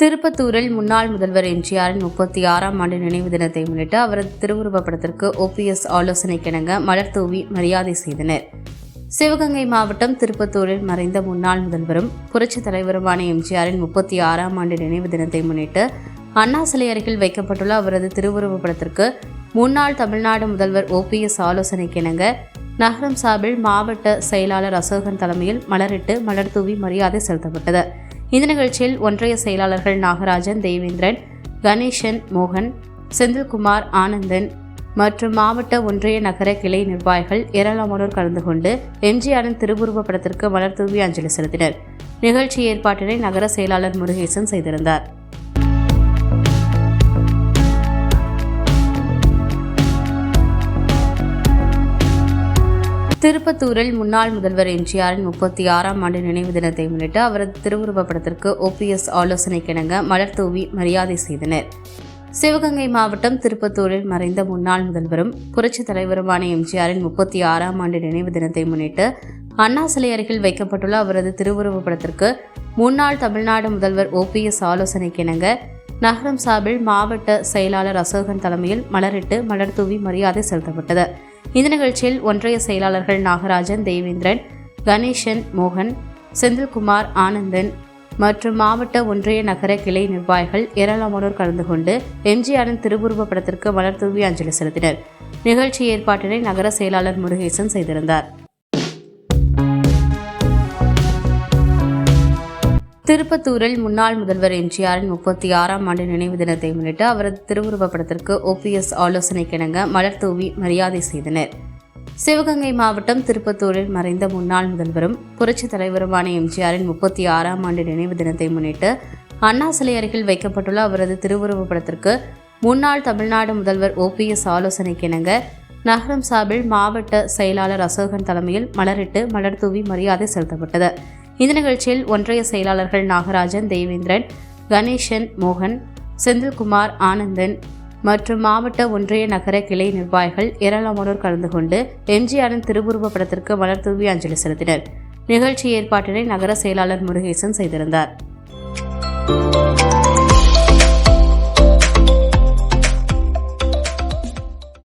திருப்பத்தூரில் முன்னாள் முதல்வர் எம்ஜிஆரின் முப்பத்தி ஆறாம் ஆண்டு நினைவு தினத்தை முன்னிட்டு அவரது திருவுருவப் படத்திற்கு ஓபிஎஸ் ஆலோசனைக்கிணங்க மலர் தூவி மரியாதை செய்தனர். சிவகங்கை மாவட்டம் திருப்பத்தூரில் மறைந்த முன்னாள் முதல்வரும் புரட்சித் தலைவருமான எம்ஜிஆரின் முப்பத்தி ஆறாம் ஆண்டு நினைவு தினத்தை முன்னிட்டு அண்ணா சிலை அருகில் வைக்கப்பட்டுள்ள அவரது திருவுருவப் படத்திற்கு முன்னாள் தமிழ்நாடு முதல்வர் ஓபிஎஸ் ஆலோசனைக்கிணங்க நகரம் சார்பில் மாவட்ட செயலாளர் அசோகன் தலைமையில் மலரிட்டு மலர் தூவி மரியாதை செலுத்தப்பட்டது. இந்த நிகழ்ச்சியில் ஒன்றிய செயலாளர்கள் நாகராஜன் தேவேந்திரன் கணேசன் மோகன் செந்தில்குமார் ஆனந்தன் மற்றும் மாவட்ட ஒன்றிய நகர கிளை நிர்வாகிகள் ஏராளமானோர் கலந்து கொண்டு எம்ஜிஆரின் திருவுருவ படத்திற்கு மலர் தூவி அஞ்சலி செலுத்தினர். நிகழ்ச்சி ஏற்பாட்டினை நகர செயலாளர் முருகேசன் செய்திருந்தார். திருப்பத்தூரில் முன்னாள் முதல்வர் எம்ஜிஆரின் முப்பத்தி ஆறாம் ஆண்டு நினைவு தினத்தை முன்னிட்டு அவரது திருவுருவப் படத்திற்கு ஓபிஎஸ் ஆலோசனைக்கிணங்க மலர் தூவி மரியாதை செய்தனர். சிவகங்கை மாவட்டம் திருப்பத்தூரில் மறைந்த முன்னாள் முதல்வரும் புரட்சித் தலைவருமான எம்ஜிஆரின் முப்பத்தி ஆறாம் ஆண்டு நினைவு தினத்தை முன்னிட்டு அண்ணா சிலை அருகில் வைக்கப்பட்டுள்ள அவரது திருவுருவப் படத்திற்கு முன்னாள் தமிழ்நாடு முதல்வர் ஓபிஎஸ் ஆலோசனைக்கிணங்க நகரம் சார்பில் மாவட்ட செயலாளர் அசோகன் தலைமையில் மலரிட்டு மலர் தூவி மரியாதை செலுத்தப்பட்டது. இந்த நிகழ்ச்சியில் ஒன்றிய செயலாளர்கள் நாகராஜன் தேவேந்திரன் கணேசன் மோகன் செந்தில்குமார் ஆனந்தன் மற்றும் மாவட்ட ஒன்றிய நகர கிளை நிர்வாகிகள் ஏராளமானோர் கலந்து கொண்டு எம்ஜிஆரின் திருவுருவ படத்திற்கு மலர் தூவி அஞ்சலி செலுத்தினர். நிகழ்ச்சி ஏற்பாட்டினை நகர செயலாளர் முருகேசன் செய்திருந்தார். திருப்பத்தூரில் முன்னாள் முதல்வர் எம்ஜிஆரின் முப்பத்தி ஆறாம் ஆண்டு நினைவு தினத்தை முன்னிட்டு அவரது திருவுருவப் படத்திற்கு ஓபிஎஸ் ஆலோசனைக்கிணங்க மலர் தூவி மரியாதை செய்தனர். சிவகங்கை மாவட்டம் திருப்பத்தூரில் மறைந்த முன்னாள் முதல்வரும் புரட்சித் தலைவருமான எம்ஜிஆரின் முப்பத்தி ஆறாம் ஆண்டு நினைவு தினத்தை முன்னிட்டு அண்ணா சிலை அருகில் வைக்கப்பட்டுள்ள அவரது திருவுருவப் படத்திற்கு முன்னாள் தமிழ்நாடு முதல்வர் ஓபிஎஸ் ஆலோசனைக்கிணங்க நகரம் சார்பில் மாவட்ட செயலாளர் அசோகன் தலைமையில் மலரிட்டு மலர் தூவி மரியாதை செலுத்தப்பட்டது. இந்த நிகழ்ச்சியில் ஒன்றிய செயலாளர்கள் நாகராஜன் தேவேந்திரன் கணேசன் மோகன் செந்தில்குமார் ஆனந்தன் மற்றும் மாவட்ட ஒன்றிய நகர கிளை நிர்வாகிகள் ஏராளமானோர் கலந்து கொண்டு எம்ஜிஆரின் திருவுருவ படத்திற்கு மலர் தூவி அஞ்சலி செலுத்தினர். நிகழ்ச்சி ஏற்பாட்டினை நகர செயலாளர் முருகேசன் செய்திருந்தார்.